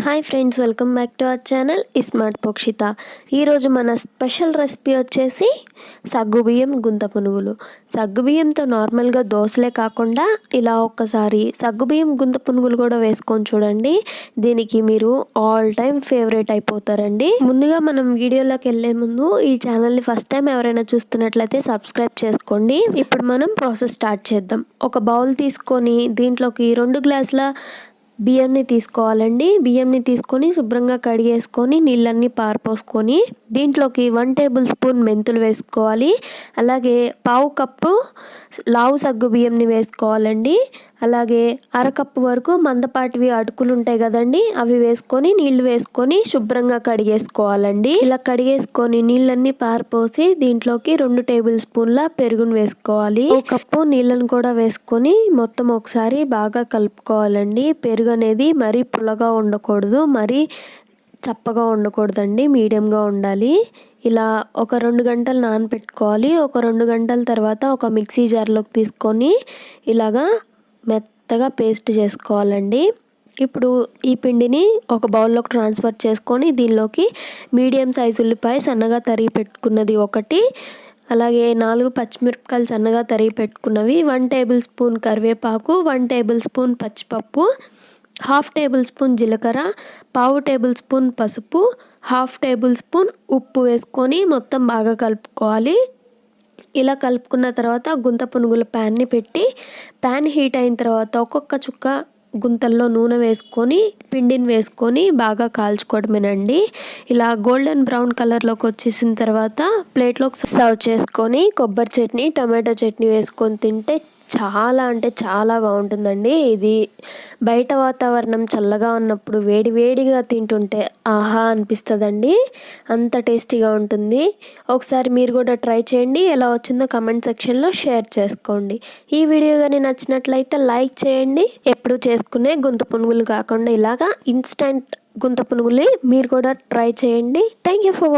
Hi friends welcome back to our channel smart పోక్షిత ఈరోజు మన special recipe వచ్చేసి సగ్గుబియ్యం గుంత పునుగులు. సగ్గుబియ్యంతో నార్మల్గా దోశలే కాకుండా ఇలా ఒక్కసారి సగ్గుబియ్యం గుంత పునుగులు కూడా వేసుకొని చూడండి. దీనికి మీరు ఆల్ టైమ్ ఫేవరెట్ అయిపోతారండి. ముందుగా మనం వీడియోలోకి వెళ్ళే ముందు ఈ ఛానల్ని ఫస్ట్ టైం ఎవరైనా చూస్తున్నట్లయితే సబ్స్క్రైబ్ చేసుకోండి. ఇప్పుడు మనం ప్రాసెస్ స్టార్ట్ చేద్దాం. ఒక బౌల్ తీసుకొని దీంట్లోకి రెండు గ్లాసుల బియ్యంని తీసుకోవాలండి. బియ్యంని తీసుకొని శుభ్రంగా కడిగేసుకొని నీళ్ళన్నీ పారపోసుకొని దీంట్లోకి వన్ టేబుల్ స్పూన్ మెంతులు వేసుకోవాలి. అలాగే పావు కప్పు లావు సగ్గు బియ్యంని వేసుకోవాలండి. అలాగే అరకప్పు వరకు మందపాటివి అటుకులు ఉంటాయి కదండి అవి వేసుకొని నీళ్ళు వేసుకొని శుభ్రంగా కడిగేసుకోవాలండి. ఇలా కడిగేసుకొని నీళ్ళన్నీ పారిపోసి దీంట్లోకి రెండు టేబుల్ స్పూన్ల పెరుగును వేసుకోవాలి. ఒక కప్పు నీళ్ళను కూడా వేసుకొని మొత్తం ఒకసారి బాగా కలుపుకోవాలండి. పెరుగు అనేది మరీ పుల్లగా ఉండకూడదు మరీ చప్పగా ఉండకూడదండి మీడియంగా ఉండాలి. ఇలా ఒక రెండు గంటలు నానబెట్టుకోవాలి ఒక రెండు గంటల తర్వాత ఒక మిక్సీ జార్లోకి తీసుకొని ఇలాగా మెత్తగా పేస్ట్ చేసుకోవాలండి. ఇప్పుడు ఈ పిండిని ఒక బౌల్లోకి ట్రాన్స్ఫర్ చేసుకొని దీనిలోకి మీడియం సైజు ఉల్లిపాయ సన్నగా తరిగి పెట్టుకున్నది ఒకటి అలాగే నాలుగు పచ్చిమిరపకాయలు సన్నగా తరిగి పెట్టుకున్నవి వన్ టేబుల్ స్పూన్ కరివేపాకు వన్ టేబుల్ స్పూన్ పచ్చిపప్పు హాఫ్ టేబుల్ స్పూన్ జీలకర్ర పావు టేబుల్ స్పూన్ పసుపు హాఫ్ టేబుల్ స్పూన్ ఉప్పు వేసుకొని మొత్తం బాగా కలుపుకోవాలి. ఇలా కలుపుకున్న తర్వాత గుంత పునుగుల ప్యాన్ని పెట్టి ప్యాన్ హీట్ అయిన తర్వాత ఒక్కొక్క చుక్క గుంతల్లో నూనె వేసుకొని పిండిని వేసుకొని బాగా కాల్చుకోవడమేనండి. ఇలా గోల్డెన్ బ్రౌన్ కలర్లోకి వచ్చేసిన తర్వాత ప్లేట్లోకి సర్వ్ చేసుకొని కొబ్బరి చట్నీ టమాటో చట్నీ వేసుకొని తింటే చాలా అంటే చాలా బాగుంటుందండి. ఇది బయట వాతావరణం చల్లగా ఉన్నప్పుడు వేడి వేడిగా తింటుంటే ఆహా అనిపిస్తుందండి. అంత టేస్టీగా ఉంటుంది. ఒకసారి మీరు కూడా ట్రై చేయండి. ఎలా వచ్చిందో కమెంట్ సెక్షన్లో షేర్ చేసుకోండి. ఈ వీడియో కానీ నచ్చినట్లయితే లైక్ చేయండి. ఎప్పుడు చేసుకునే గుంత పునుగులు కాకుండా ఇలాగా ఇన్స్టంట్ గుంత పునుగులే మీరు కూడా ట్రై చేయండి. Thank you for